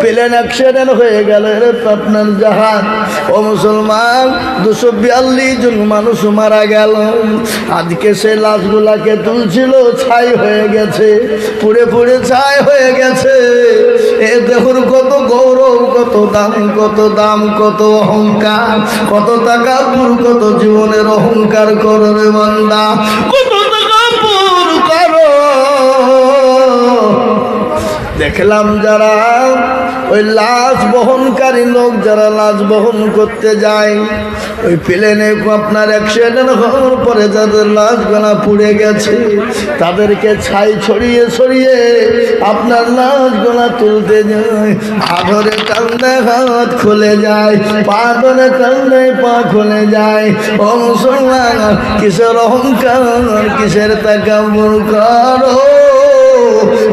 Plane accident হয়ে গেল আপনার জাহাজ ও মুসলমান, দুশো বিয়াল্লিশ জন মানুষ মারা গেল। আজকে সে লাশগুলাকে তুলছিল, ছাই হয়ে গেছে, পুড়ে পুড়ে ছাই হয়ে গেছে। এ দেখুন কত গৌরব, কত দাম কত দাম, কত অহংকার, কত টাকা পুর কত জীবনের অহংকার করো রে বান্দা। কত দেখলাম যারা ওই লাশ বহনকারী লোক, যারা লাশ বহন করতে যায়, ওই প্লেনে আপনার অ্যাক্সিডেন্ট হওয়ার পরে যাদের লাশ গলা পুড়ে গেছে, তাদেরকে ছাই ছড়িয়ে ছড়িয়ে আপনার লাশ গলা তুলতে যায়। আধরে কান্দে হাত খুলে যায় পা ধরে পা খুলে যায়। মুসলমান কিসের অহংকার, কিসের তাকাবুর করো?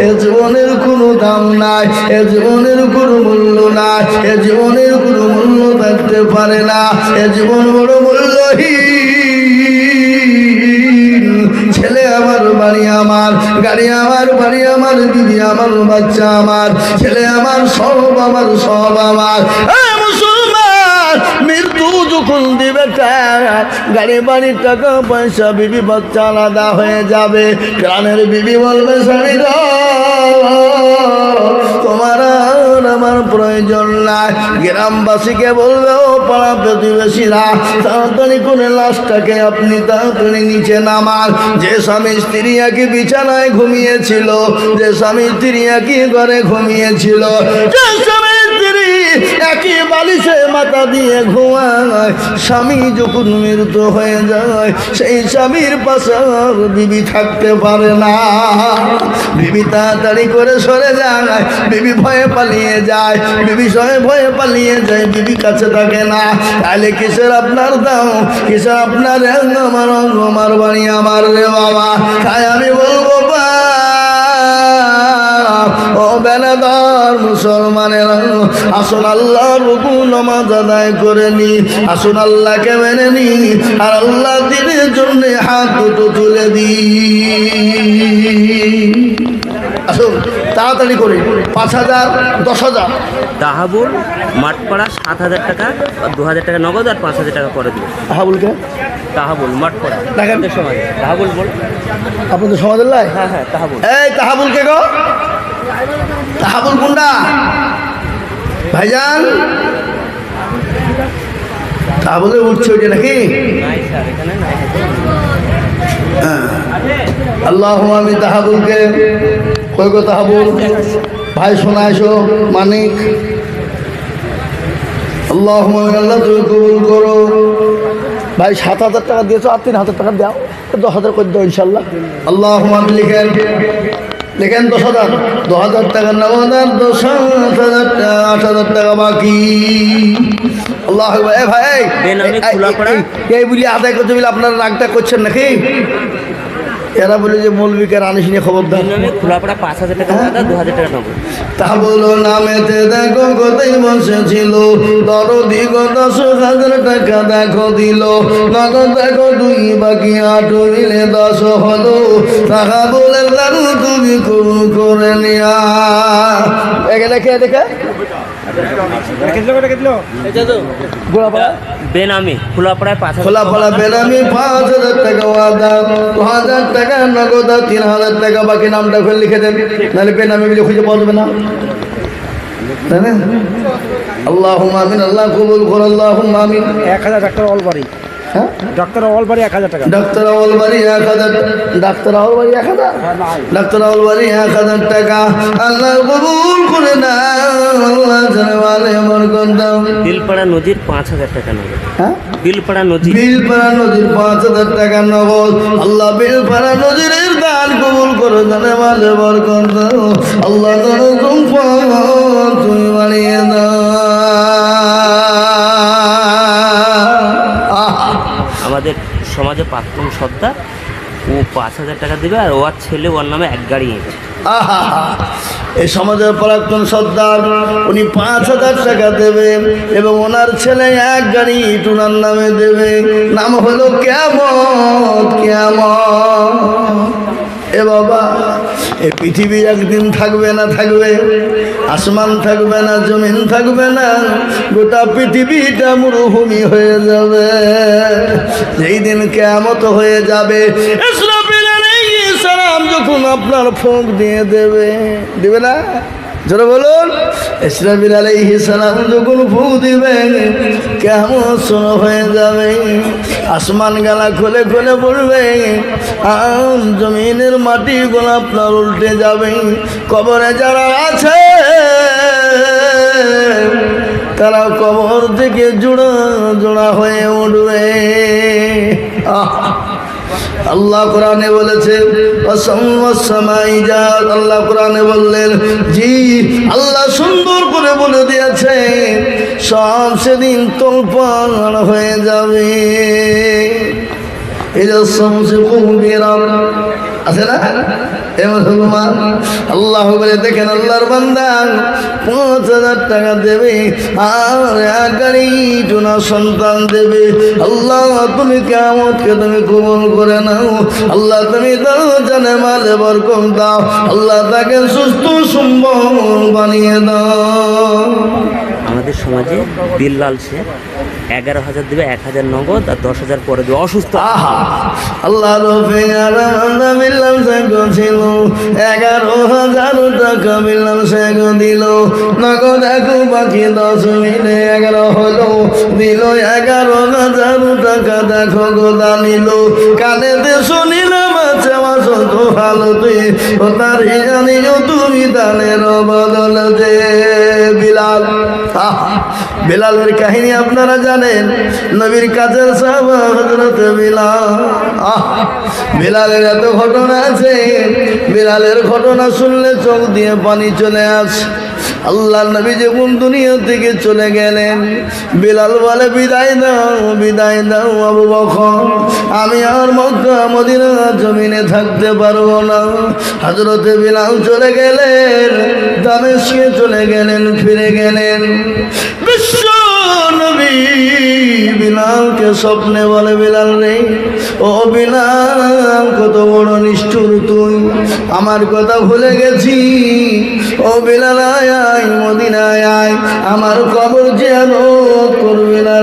এ জীবনের কোনো দাম নাই, এ জীবনের কোনো মূল্য নাই, এ জীবনের কোনো মূল্য থাকতে পারে না, এ জীবন বড় মূল্যহীন। ছেলে আমার, বাড়ি আমার, গাড়ি আমার, বাড়ি আমার, দিদি আমার, বাচ্চা আমার, ছেলে আমার, সব আমার সব আমার। যখন দিবে গাড়ি বাড়ির টাকা, পয়সা, বিবি, বাচ্চা আলাদা হয়ে যাবে। গ্রামের বিবি বলবে, স্বামী তোমার আমার প্রয়োজন নাই। গ্রামবাসীকে বলবে, ও পাড়া প্রতিবেশীরা, তাড়াতাড়ি করে লাশটাকে আপনি তাড়াতাড়ি নিচে নামান। যে স্বামী স্ত্রী একই বিছানায় ঘুমিয়েছিল, যে স্বামী স্ত্রী একই ঘরে ঘুমিয়েছিল, যে স্বামী স্ত্রী, একই বালিশে মাথা দিয়ে ঘুমায়। স্বামী যখন মৃত্যু হয়ে যায়, সেই স্বামীর পাশে বিবি থাকতে পারে না। বিবি তাড়াতাড়ি করে সরে যায়, বিবি ভয়ে পালিয়ে যায়, বিবি সয়ে ভয়ে পালিয়ে যায়, বিবি কাছে থাকে না। তাহলে কিসের আপনার দাও কিসের আপনার আমার বাড়ি, আমার রে বাবা। তাই আমি বলব বা ও বেনাদার মুসলমানের আসুন আল্লাহ রুকু নমাজ আদায় করে নি আসুন আল্লাহকে মেনে নি আর আল্লাহ দিনের জন্য হাত দুটো তুলে দি। আসুন তাড়াতাড়ি করে পাঁচ হাজার দশ হাজার। দাহাবুল মাঠপাড়া সাত হাজার টাকা আর দু হাজার টাকা নগদ আর পাঁচ হাজার টাকা পরে দিল। হ্যাঁ বলকে তাহাবুল মাঠপাড়া। দেখেন। সমাজে। তাহাবুল বল। আপনাদের সমাজের লাই? হ্যাঁ হ্যাঁ তাহাবুল। এই তাহাবুল কে গো? তাহাবুল কোনটা ভাইজান। তাহাবুলে উঠছে ওইটা নাকি? নাই আল্লাহ আমি তাহাবুলকে। কই গো তাহাবুল? ভাই শোনাইছো মানিক। আল্লাহ আল্লাহ তুমি কবুল করো। ভাই সাত হাজার টাকা দিয়েছ আর তিন হাজার টাকা দাও। দশ হাজার করে দাও ইনশাল্লাহ আল্লাহ লিখেন। লিখেন দশ হাজার দশ হাজার টাকা নব হাজার দশ হাজার টাকা আট হাজার টাকা বাকি আল্লাহ ভাই এই বলি আদায় করতে বলে আপনারা রাগটা করছেন নাকি এরা বলে যে মৌলবিকে রানিস নিয়ে খবর নামে খোলাপাড়া পাঁচ হাজার টাকা দাদা দু হাজার টাকা নগদ। তা বলো নামেতে দেখো কোথায় বসেছিল। দরদি গো দশ হাজার টাকা দেখো দিল। নগদ দেখো দুই বাকি আট মিলে দশ হলো। টাকা বলে দারু তুমি কবুল করে নিয়া। একে দেখে দেখে। গোড়াপাড়া বেনামে খোলাপাড়ায় পাঁচ খোলাপাড়া বেনামি পাঁচ হাজার টাকা ওয়াদা। দু হাজার টাকা নগদ তিন হাজার টাকা বাকি নামটা খুলে লিখে দেন। নাহলে বেনামি বলে খুঁজে পাওয়া যাবে না। তাই না? আল্লাহ আমিন আল্লাহ কবুল কর আল্লাহ আমিন। এক হাজার টাকা অলবাড়ি। হ্যাঁ? ডাক্তার অলবাড়ি এক হাজার টাকা। ডাক্তার আউলবাড়ি এক হাজার ডাক্তার আউলবাড়ি এক হাজার? ডাক্তার আউলবাড়ি এক হাজার টাকা। আল্লাহ কবুল করে না আল্লাহ জানে আমার গন্ডাম। বিলপাড়া নদীর পাঁচ হাজার টাকা নগদ। হ্যাঁ? বিলপাড়া নদী। বিলপাড়া নদীর পাঁচ হাজার টাকা নগদ। আল্লাহ বিলপাড়া নদীর দান কবুল করো জানে মাঝে বরকত আল্লাহ তুমি বানিয়ে দাও আমাদের সমাজে প্রাক্তন সর্দার, ও পাঁচ হাজার টাকা দেবে আর ওর ছেলে ওর নামে এক গাড়ি এনেছে। এই সমাজের প্রাক্তন সর্দার, উনি পাঁচ হাজার টাকা দেবে এবং ওনার ছেলে এক গাড়ি টুনার নামে দেবে। নাম হলো কেমন কেমন এ বাবা এই পৃথিবী একদিন থাকবে না, থাকবে। আসমান থাকবে না, জমিন থাকবে না। গোটা পৃথিবীটা মরুভূমি হয়ে যাবে। যেই দিন কেমত হয়ে যাবে যখন আপনার ফোঁক দিয়ে দেবে। দেবে না? জোরে বলুন। ইসরাফিল আলাইহিস সালাম যখন ফুঁক দিবেন কেমন শোনো হয়ে যাবে? আসমান গালা খুলে খুলে পড়বে আম জমিনের মাটি গুলো আপনার উল্টে যাবে। কবরে যারা আছে, তারা কবর থেকে জোড়া জোড়া হয়ে উঠবে। আহ আল্লাহ কোরআনে বলেছে আল্লাহ কোরআনে বললেন, জি, আল্লাহ সুন্দর করে বলে দিয়েছে, সব সেদিন তোলপান হয়ে যাবে। এই যে সমসে কুমবিরাম আছে না? এ মুসলমান, আল্লাহ বলে, দেখেন আল্লাহর বান্দা, পাঁচ হাজার টাকা দেবে, আর গাড়ি টুনা সন্তান দেবে। আল্লাহ, তুমি কেমনকে তুমি কবল করে নাও। আল্লাহ, তুমি দাও জানে মালে বরকম দাও। আল্লাহ, তাকে সুস্থ সুম্বল বানিয়ে দাও। আমাদের সমাজে বিল্লাল সে এগারো হাজার দেবে, এক হাজার নগদ আর দশ হাজার পরে দেবে অসুস্থ। আল্লাহ ছিল। এগারো হাজার টাকা মিললাম, সে দিল। নগদ এক বাকি দশ মিলে এগারো হলো। দিল এগারো হাজার টাকা, দেখো গোদা নিল কানেতে শুনিলাম আছে মাসত ভালো তুই ও তার জানিও তুমি দানের বদল দে বিলাল। বিলালের কাহিনী আপনারা জানেন নবীর কাজের সাহাবা হজরত বিলাল। আহ, বিলালের এত ঘটনা আছে বিলালের ঘটনা শুনলে চোখ দিয়ে পানি চলে আসে। আল্লাহ নবী যখন দুনিয়া থেকে চলে গেলেন, বিলাল বলে, বিদায় দাও বিদায় দাও আবু বকর। আমি আর মক্কা, মদিনা জমিনে থাকতে পারব না। হজরতে বিলাল চলে গেলেন দামেশকে চলে গেলেন, ফিরে গেলেন। বিশ্ব নবী বিলালকে স্বপ্নে বলে, বিলাল রে, ও বিলাল, কত বড় নিষ্ঠুর তুই। আমার কথা ভুলে গেছি। ও বিলাল আয় আয় মদিনায় আয়। আমার কবর যেন করবি না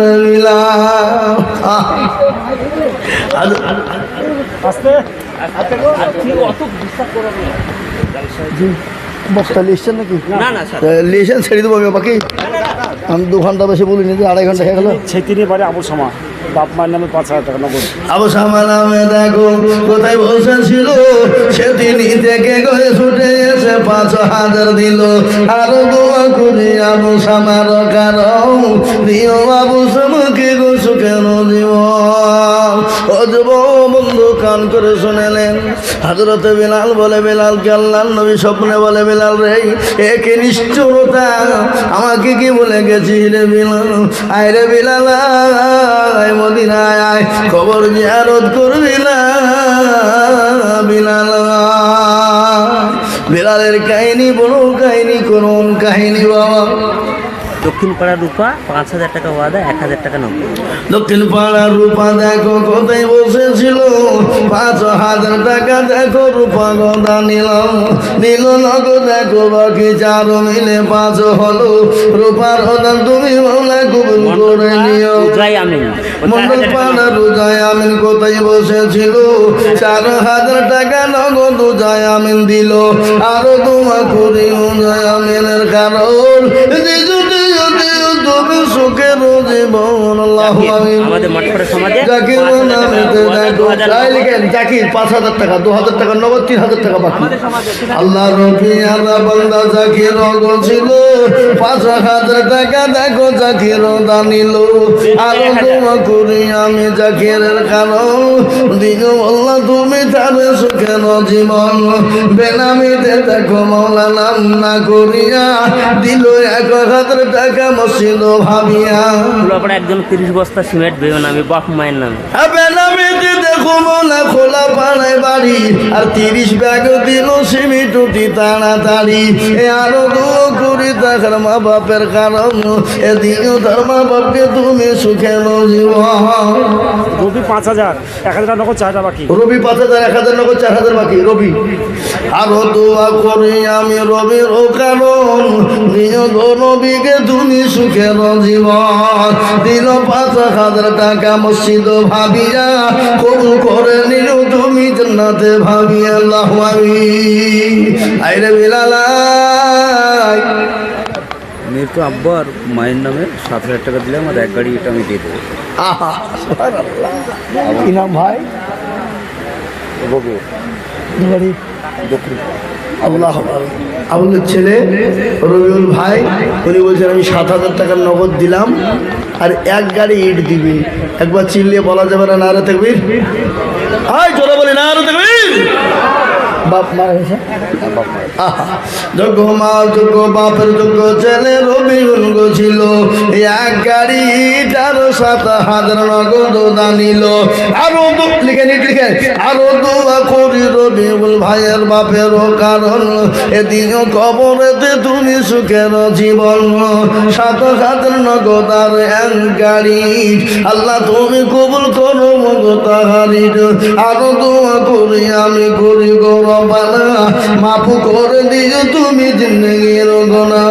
লিখছেন নাকি? ছেড়ে দেবো আমি বাকি? আমি দু ঘণ্টা বেশি বলিনি আড়াই ঘণ্টা হয়ে গেল। ছেতিনি বাড়ি আবুল সমা বাপ মায়ের নামে পাঁচ হাজার টাকা নগদ। আবু সামা নামে দেখো, কোথায় বসেছিল সেদিন থেকে করে ছুটে এসে পাঁচ হাজার দিল। আর দোয়া করে আবু সামার কারণ দিও আবু সামাকে গো সুখের জীবন ও যুব বন্ধু কান করে শুনেলেন। হাজরতে বিলাল বলে, বিলালকে আল্লাহ নবী স্বপ্নে বলে, বিলাল রে একে নিষ্ঠুরতা? আমাকে কি বলে গেছি রে বিলাল? আয় রে বিলাল, আয় মদিনায় আয়। খবর জিয়ারত করবি না, বিলাল। বিলালের কাহিনী বড় কাহিনী করুন কাহিনী বাবা। দক্ষিণ পাড়া রূপা পাঁচ হাজার টাকা ওয়াদা এক হাজার টাকা নগদ। দক্ষিণপাড়া রূপা দেখো কোথায় বসেছিল? পাঁচ হাজার টাকা দেখো রূপা গদা নিলাম নিল নগদ দেখো বাকি চার মিলে পাঁচ হলো। রূপার হদান তুমি মনে কবুল করে নিও। মন্ডল পাড়া রোজায় আমিন কোথায় বসেছিল? চার হাজার টাকা নগদ রোজায় আমিন দিল। আরও তোমা করি রোজায় আমিনের কারণ। তুমি সুখের জীবন আল্লাহ আমাদের সমাজে জাকির তাই লিখেন জাকির পাঁচ হাজার টাকা দু হাজার টাকা নগদ তিন হাজার টাকা বাকি। আল্লাহ রবি আল্লাহ বান্দা জাকির ছিল। পাঁচ হাজার টাকা দেখো জাকির দানিল আরও তোমা করি আমি জাকিরের কারণ দিগ আল্লাহ তুমি তারে সুখের জীবন বেনামিতে দেখো মৌলা নাম না করিয়া দিল এক হাজার টাকা মসজিদ ভাবিয়া। একজন তিরিশ বস্তা সিমেন্ট বেরো নামে বাপ মায়ের নামে। বেনামিতে দেখো না খোলা পাড়ায় বাড়ি আর তিরিশ ব্যাগ দিল সিমিটুটি তাড়াতাড়ি। এ আরও দু কুড়ি টাকার মা বাপের কারণ এদিকে তার মা বাপকে তুমি সুখে জীবন। রবি পাঁচ হাজার এক হাজার নগদ চার হাজার বাকি। রবি পাঁচ হাজার এক হাজার নগদ চার হাজার বাকি রবি। আরও দোয়া করি আমি রবির কারণ রবিকে তুমি জীবন। দিল পাঁচ হাজার টাকা মসজিদ ভাবিয়া কবুল করে নিল তুমি জান্নাতে ভাবিয়া আল্লাহ আমি। আইরে বিলালাই। মৃত আব্বা আর মায়ের নামে সাত হাজার টাকা দিলাম আর এক গাড়ি এটা আমি দিয়ে দেবো। কি নাম ভাই? বাড়ি আল্লাহ আমাদের ছেলে রবিউল ভাই উনি বলছেন আমি সাত হাজার টাকার নগদ দিলাম আর এক গাড়ি ইট দিবি। একবার চিল্লিয়ে বলা যাবে না নারে থাকবি আয় চলো বলি নারে থাকবি বাপ মারা গেছে। যোগ্য মা যোগ্য বাপের, যোগ্য ছেলে রবিউল গো ছিল। এক গাড়ি তার সাত হাজার নগদ দানিল আরও লিখে নিট, লিখে। আরও দোয়া করি রবিউল ভাইয়ের বাপের কারণ। এদিন কবরেতে তুমি সুখের জীবন। সাত হাজার নগদ আর এক গাড়ি। আল্লাহ তুমি কবুল করো মগতাহারি আরও দোয়া করি আমি করি গৌরবানা মাফু করে দিও তুমি জিন্দগির গোনা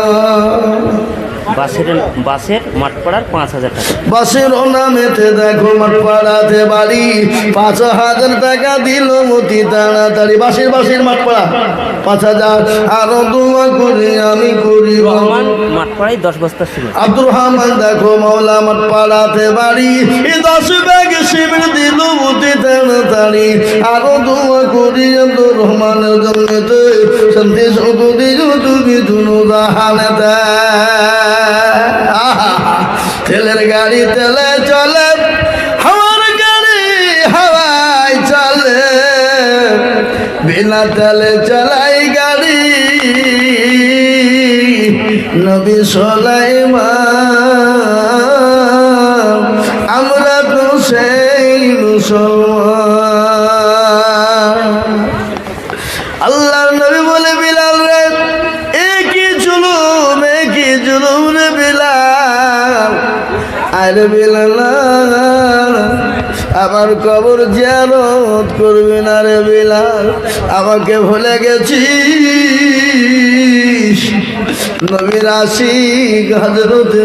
বাসের বাসের মাঠপাড়ার পাঁচ হাজার টাকা। বাসের নামেতে দেখো মাঠ পাড়াতে বাড়ি। পাঁচ হাজার টাকা দিল মতি তাড়াতাড়ি। বাসের বাসের মাঠ পাড়া পাঁচ হাজার। আরও দোয়া করি আমি করি রহমান মাঠপাড়ায় দশ বস্তা সিমেন্ট। আব্দুর রহমান দেখো মাওলা মাঠ পাড়াতে বাড়ি। এ দশ ব্যাগ শিবির দিল মতি তাড়াতাড়ি। আরও দোয়া করি আব্দুর রহমানের জন্যতে। সুখ দিল তুমি দুনু জাহানেতে। আহা তেলের গাড়ি তেলে চলে, হাওয়ার গাড়ি হাওয়ায় চলে। বিনা তেলে চালাই গাড়ি, নবী সোলাইমান, আমরা তো সেই মুসলমান। আরে বিলাল। আমার কবর জিয়ারত করবি না রে বিলাল। আমাকে ভুলে গেছিস। নবীর আশিক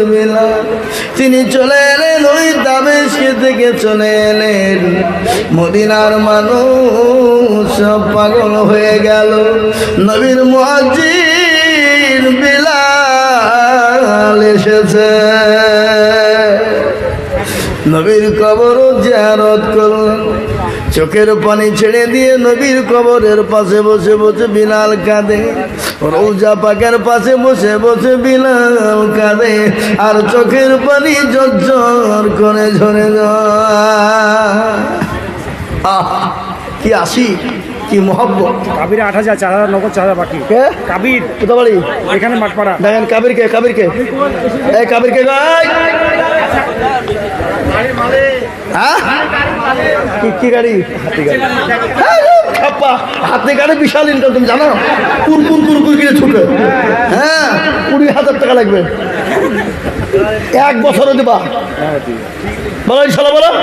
বিলাল। তিনি চলে এলেন, ওই দামেশকে থেকে চলে এলেন। মদিনার মানুষ সব পাগল হয়ে গেল। নবীর মুয়াজ্জিন বিলাল এসেছে। নবীর কবর জিয়ারত করলেন চোখের পানি ছেড়ে দিয়ে নবীর কবরের পাশে বসে বসে বিলাল কাঁদে। রৌজা পাকের পাশে বসে বসে বিলাল কাঁদে। আর চোখের পানি জর্জর করে ঝরে আহ কি আসি কি মহব্বত। কাবির আট হাজার চার হাজার নগদ চার হাজার বাকি। কে? কাবির। কোথা বাড়ি? এখানে মাঠপাড়া। দেখেন কাবির কে কাবির কে এই। কাবির কে গাই কি- কি গাড়ি? হাতি গাড়ি। হ্যাঁ, খাপ্পা। হাতি গাড়ি বিশাল ইনকাম তুমি জানো? কোন কোন কোন কোন কিনে ছুটে। হ্যাঁ কুড়ি হাজার টাকা লাগবে। এক বছরে দেবা। বলো ইনশাল্লাহ বলো।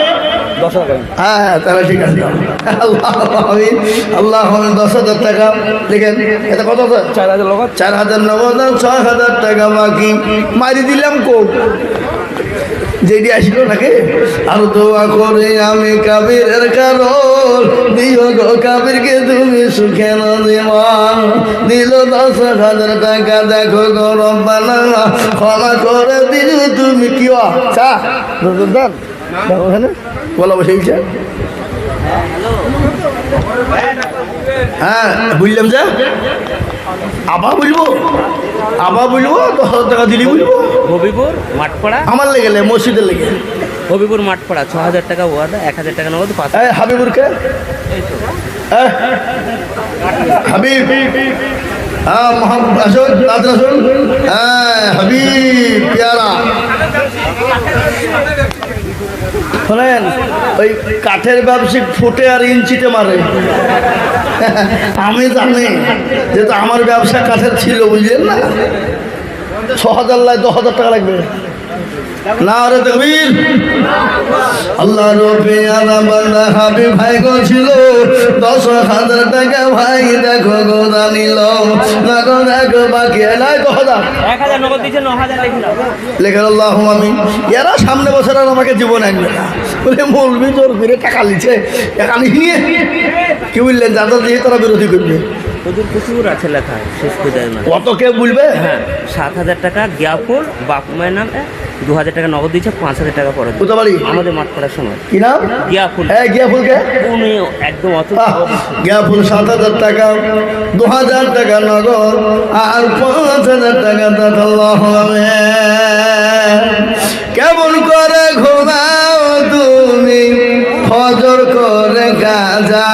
দশ হাজার হ্যাঁ হ্যাঁ তাহলে ঠিক আছে। আল্লাহ আল্লাহ দশ হাজার টাকা। লিখেন এটা কত? চার হাজার লোক চার হাজার নগদ ছয় হাজার টাকা বাকি। মারি দিলাম কোক যেটি আসলো নাকি? আর দোয়া করে আমি কাবিরের কারণ। দিও গো কাবিরকে তুমি সুখে দেওয়া দিল দশ হাজার টাকা, দেখো গো রব্বানা। ক্ষমা করে দিল তুমি কি ওখানে? বলা, বসে হ্যাঁ বুঝলাম যে? আবার বলব? আবার বলব? দশ হাজার টাকা দিলি বলব? হবিপুর মাঠপাড়া? আমার লেগে মসজিদের লেগে। হবিপুর মাঠপাড়া ছ হাজার টাকা ওয়াদা এক হাজার টাকা নগদ পাঁচ হাবিবুরকে হাবিব। হ্যাঁ মোহাম্মদ আসুন আসুন হ্যাঁ হাবিব পেয়ারা। শোনেন, ওই কাঠের ব্যবসায়িক ফুটে আর ইঞ্চিতে মারে। আমি জানি, যেহেতু আমার ব্যবসা কাঠের ছিল, বুঝলেন না? ছ হাজার লাই দশ হাজার টাকা লাগবে। আল্লাহ ভাই গো ছিল, দশ হাজার টাকা ভাই, দেখো গো। হাজার এক হাজার নগদ দিচ্ছে হাজার রেখে আল্লাহ আমি এরা সামনে বছর আর আমাকে জীবন আনবে না। বলে মৌলবি জোর করে টাকা লিছে টাকা নিয়ে কি বললেন যাদের দিয়ে তারা বিরোধী করবে। ওদের প্রচুর আছে লেখা শেষ করে না। কত কে বলবে? হ্যাঁ সাত হাজার টাকা জ্ঞাপন বাপু মায়ের নামে দু হাজার টাকা নগদ দিচ্ছে পাঁচ হাজার টাকা পরে। কোথাও আমাদের মাঠ করার সময়। কি নাম? জ্ঞাপন। হ্যাঁ গিয়া ফুলকে উনি একদম অত গিয়া ফুল সাত হাজার টাকা দু হাজার টাকা নগদ আর পাঁচ হাজার টাকা দেখাল্লাহ কেমন করে ঘুমাও তুমি? ফজর করে গাজা।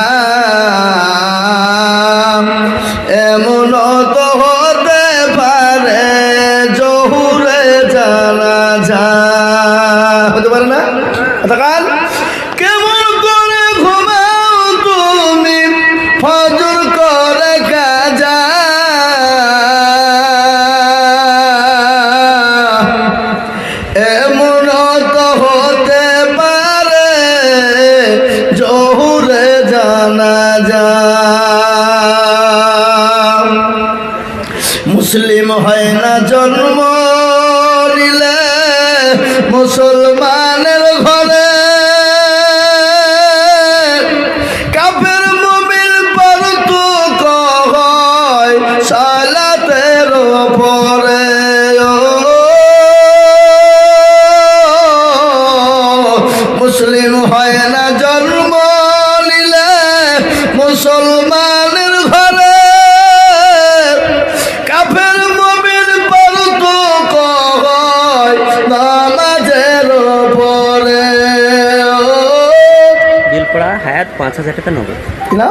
পাঁচ হাজার টাকা নগদ। না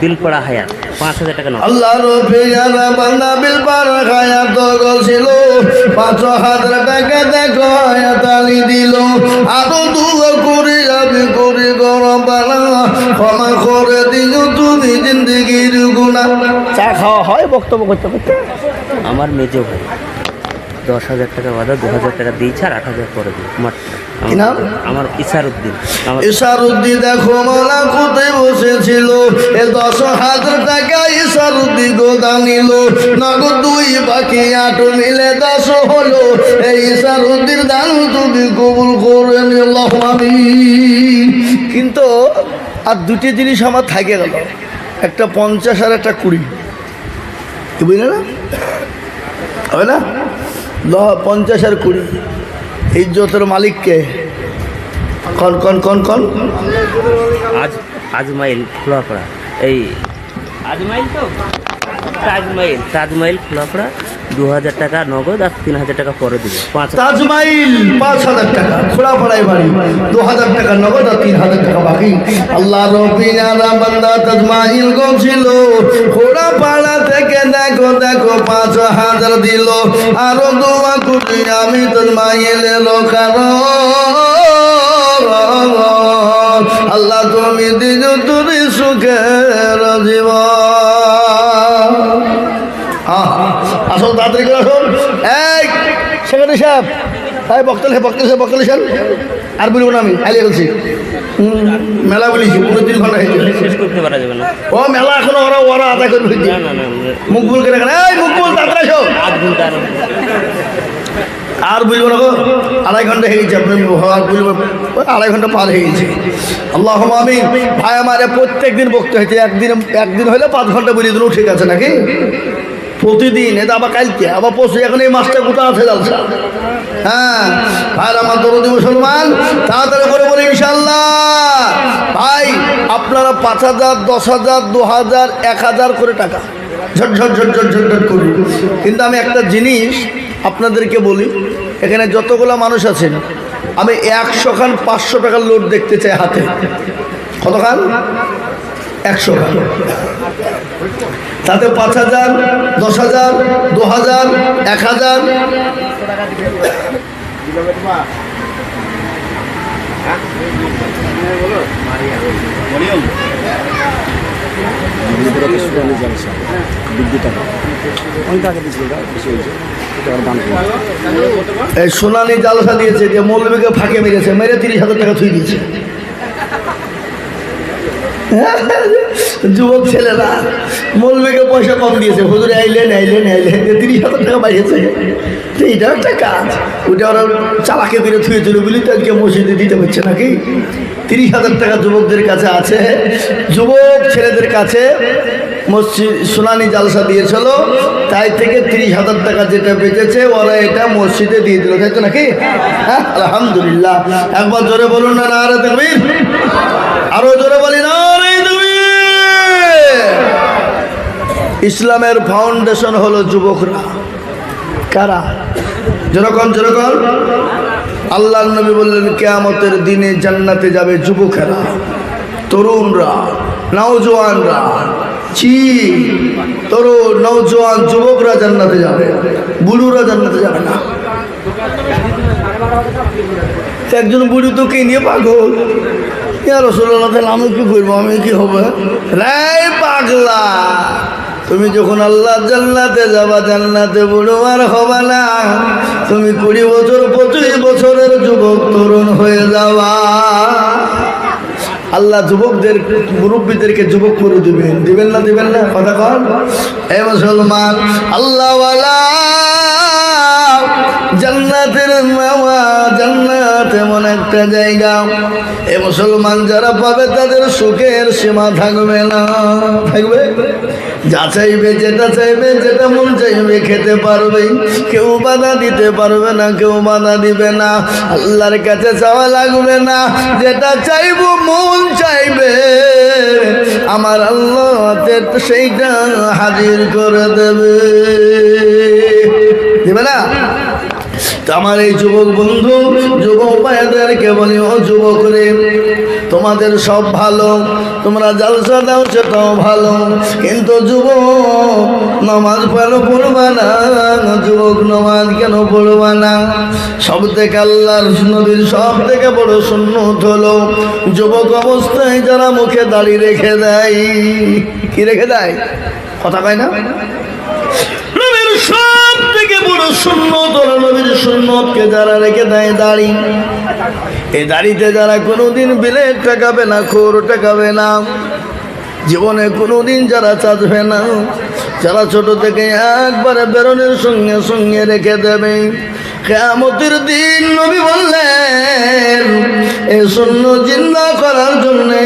বিলপাড়া হায়াত পাঁচ হাজার টাকা নগদ। আল্লাহ রফিয়ানা বান্দা পাঁচ হাজার টাকা দেখো তালি দিল। আরও দুগ করে আমি করি গরম বানা ক্ষমা করে দিল তুমি জিন্দগির গুণা। চা খাওয়া হয় বক্তব্য করতে করতে? আমার মেজো ভাই। দশ হাজার টাকা বাধা দু হাজার টাকা দিয়েছে আর আট হাজার পরে দিই? আমার ইসার উদ্দিন আমার ইসারুদ্দি দেখো মালা কোথায় বসেছিল। এ দশ হাজার টাকা ইসারুদ্দি গোদা নিল নগদ দুই বাকি আট মিলে দশ হলো। এই ইসারুদ্দির দান তুমি কবুল করে নিলাম আমি। কিন্তু আর দুটি জিনিস আমার থাকে গেল একটা পঞ্চাশ আর একটা কুড়ি। কি বুঝলে না? হবে না? পঞ্চাশ আর কুড়ি। ইজ্জতের মালিককে। কন কন কন কন আজ আজমাইল খোলাপাড়া এই আজমাইল তো? তাজমাইল তাজমাইল খোলাপাড়া দু হাজার টাকা নগদ আর তিন হাজার টাকা পরে দিবে। পাঁচ তাজমাইল পাঁচ হাজার টাকা খোলা পড়াই বাড়ি দু হাজার টাকা নগদ আর তিন হাজার টাকা বাকি। আল্লাহ রবিনা বান্দা তাজমাইল গছিল খোলা পাড়া থেকে দেখো দেখো, পাঁচ হাজার দিল। আরও দোয়া করি আমি তাজমাইলের কারণ আল্লাহ তুমি দিন, তুমি সুখের জীবন। আসুন তাড়াতাড়ি করে আসুন। এই সেক্রেটারি সাহেব এই বক্তল বক্তল সাহেব বক্তল সাহেব আর বলব না আমি আলিয়া বলছি মেলা বলেছি তিন ঘণ্টা শেষ করতে পারা যাবে না। ও মেলা এখনও ওরা ওরা আদায় করে ফেলছি না না না মুখ ভুল করে এই মুখ ভুল তাড়াতাড়ি আসো। আর বলব না গো আড়াই ঘণ্টা হয়ে গেছে আপনি বলব আড়াই ঘণ্টা পার হয়ে গেছে। আল্লাহ আমি ভাই আমারে প্রত্যেক দিন বকতে হয়েছে একদিন একদিন হলে পাঁচ ঘণ্টা বলিয়ে দিলেও ঠিক আছে নাকি? প্রতিদিন এটা আবার কালকে, আবার পরশু, এখন এই মাসটা কোথা আছে জালসা হ্যাঁ ভাই, আমার দরদি মুসলমান, তাড়াতাড়ি করে বলি ইনশাল্লাহ ভাই, আপনারা পাঁচ হাজার, দশ হাজার, দু হাজার, এক হাজার করে টাকা। ঝট ঝট ঝট ঝট ঝট ঝট করি। কিন্তু আমি একটা জিনিস আপনাদেরকে বলি, এখানে যতগুলো মানুষ আছেন, আমি একশো খান পাঁচশো টাকার লোড দেখতে চাই হাতে। কত খান একশো খান। তাতে পাঁচ হাজার, দশ হাজার, দু হাজার, এক হাজার। এই সোনালি জালসা দিয়েছে, যে মৌলবীকে ফাঁকে মেরেছে, মেরে তিরিশ হাজার টাকা থুই দিয়েছে। যুবক ছেলেরা মৌলবীকে পয়সা কম দিয়েছে। হুজুর আইলেন আইলেন আইলেন তিরিশ হাজার টাকা বাড়িয়েছে এটাও একটা কাজ। ওটা ওরা চালাকে করে থুয়েছিল বলি তো আজকে মসজিদে দিতে পারছে নাকি? তিরিশ হাজার টাকা যুবকদের কাছে আছে। যুবক ছেলেদের কাছে মসজিদ সোনানি জালসা দিয়েছিল। তাই থেকে তিরিশ হাজার টাকা যেটা বেঁচেছে, ওরা এটা মসজিদে দিয়ে দিল। তাই তো নাকি? হ্যাঁ আলহামদুলিল্লাহ। একবার জোরে বলুন না আরে দেখবির আরও জোরে বলি, না ইসলামের ফাউন্ডেশন হলো যুবকরা। কারা? যেরকম যেরকম আল্লাহ নবী বললেন, কেয়ামতের দিনে জান্নাতে যাবে যুবকেরা, তরুণরা, নওজোয়ানরা। চি তরুণ, নওজোয়ান যুবকরা জান্নাতে যাবে, বুড়ুরা জান্নাতে যাবে না। একজন বুড়ি তো কে নিয়ে পাগল। ইয়া রসুল্লাহ আমি কি করব? আমি কি হবে? রাই পাগলা! তুমি যখন আল্লাহ জাল্লাতে যাবা, জান্নাতে বুড়ো আর হবে না। তুমি কুড়ি বছর, পঁচিশ বছরের যুবক তরুণ হয়ে যাওয়া আল্লাহ যুবকদের, মুরব্বীদেরকে যুবক করে দিবেন। দিবেন না দিবেন না, কথা কন। এ মুসলমান, আল্লাহ জান্নাতের মামা জান্নাত এমন একটা জায়গা। এ মুসলমান যারা পাবে তাদের সুখের সীমা থাকবে না। থাকবে? যা চাইবে, যেটা চাইবে, যেটা মন চাইবে খেতে পারবে। কেউ বাধা দিতে পারবে না, কেউ বাধা দিবে না। আল্লাহর কাছে চাওয়া লাগবে না। যেটা চাইব, মন চাইবে। আমার আল্লাহ সেইটা হাজির করে দেবে। দেবে না? আমার এই যুবক বন্ধু, যুবক ভাইদেরকে বলি, ও যুবক রে, তোমাদের সব ভালো, তোমরা জালসা দাও, সেটাও ভালো। কিন্তু যুবক নমাজ কেন পড়বা না, যুবক নমাজ কেন পড়বা না? সব থেকে আল্লাহর নবীর সব থেকে বড় সুন্নত হলো, যুবক অবস্থায় যারা মুখে দাড়ি রেখে দেয়, কি রেখে দেয়? কথা পায় না? সব থেকে বড় সুন্নত নবীর সুন্নতকে যারা রেখে দেয় দাড়ি। এই দাড়িতে যারা কোনোদিন বিলেট টাকাবে না, খোর টাকাবে না। জীবনে কোনোদিন যারা চাচবে না, যারা ছোট থেকে একবারে বেরোনের সঙ্গে সঙ্গে রেখে দেবে। কেমতের দিন নবী বললেন, এ শূন্য জিন্দা করার জন্যে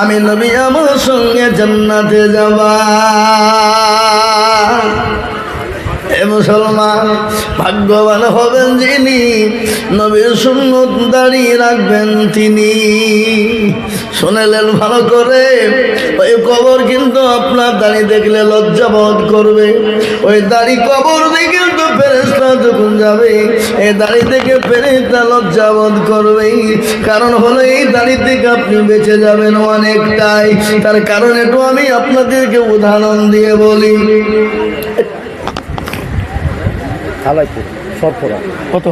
আমি নবী আমার সঙ্গে জান্নাতে যাবা। এ মুসলমান, ভাগ্যবান হবেন যিনি, নবীর সুন্নত দাঁড়িয়ে রাখবেন তিনি। শুনেলেন ভালো করে, ওই কবর কিন্তু আপনার দাড়ি দেখলে লজ্জাবোধ করবে। ওই দাড়ি কবর দিয়ে কিন্তু ফেরেস্তা যখন যাবে, এই দাড়ি থেকে ফেরেস্তা লজ্জাবোধ করবে। কারণ হলো এই দাঁড়ি থেকে আপনি বেঁচে যাবেন অনেকটাই। তার কারণ একটু আমি আপনাদেরকে উদাহরণ দিয়ে বলি। খালাইপুর সরফরা। কত?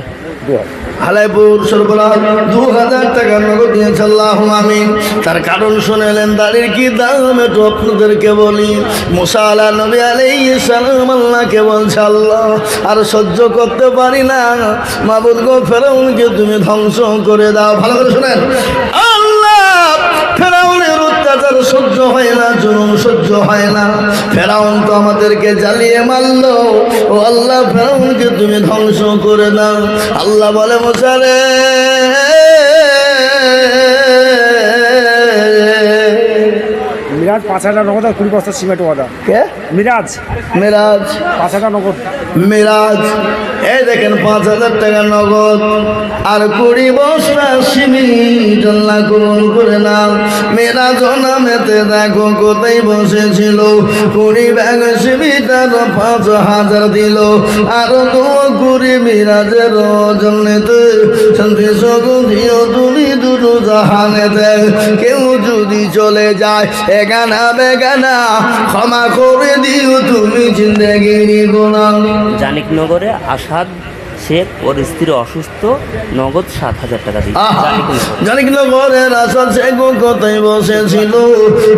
দু হাজার হালাইপুর সরবরাহ দু হাজার টাকা নগদ দিয়েছে আল্লাহ আমিন। তার কারণ শুনেলেন দাড়ির কি দাম একটু আপনাদেরকে বলি। মুসা আলা নবী আলাই সালাম আল্লাহকে বলছে আল্লাহ আর সহ্য করতে পারি না। মাবুদ গো ফেরাউনকে তুমি ধ্বংস করে দাও। ভালো করে শোনেন। আল্লাহ ফেরাউনের অত্যাচার সহ্য হয় না জুলুম সহ্য হয় না। ফেরাউন তো আমাদেরকে জ্বালিয়ে মারলো। ও আল্লাহ ফেরাউনকে তুমি ধ্বংস করে দাও। আল্লাহ বলে মশারে মিরাজ পাঁচ হাজার নগদ আর কুড়ি বস্তা সিমেন্ট ওয়াদা। কে? মিরাজ। মেরাজ। পাঁচ হাজার নগদ। মেরাজ। এই দেখেন পাঁচ হাজার টাকা নগদ। আর কুড়ি বস্তা সিমিট আল্লাহ কবুল করে নাও। মেরাজ নামেতে দেখো কোথায় বসেছিল। কুড়ি ব্যাগ সিমিট আর পাঁচ হাজার দিল। আর তো কুড়ি মিরাজের জন্যতে শান্তি সগুধিও তুমি দুটো জাহানেতে। কেউ যদি চলে যায় এগানা বেগানা ক্ষমা করে দিও, তুমি জিন্দগিরি গোলাম জানিকনগরে আসাদ শেখ ওর স্ত্রী অসুস্থ নগদ সাত হাজার টাকা দিই জানি কিনা ঘরের আসল সে গো বসেছিল?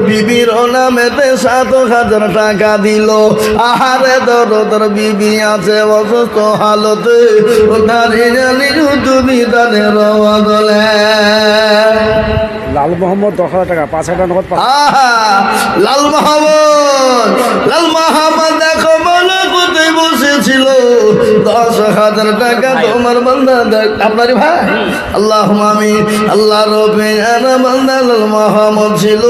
বিবির নামেতে সাত হাজার টাকা দিল। আহারে দর তোর বিবি আছে অসুস্থ হালতে। তারি জানি তুমি তাদের বদলে লাল মোহাম্মদ দশ হাজার টাকা পাঁচ হাজার নগদ লাল মাহমুদ লাল মাহমুদ দেখো বসেছিল দশ হাজার টাকা তোমার বান্দা আপনার ভাই? আল্লাহ আমি আল্লাহ রবি বান্দা মাহমুদ ছিল।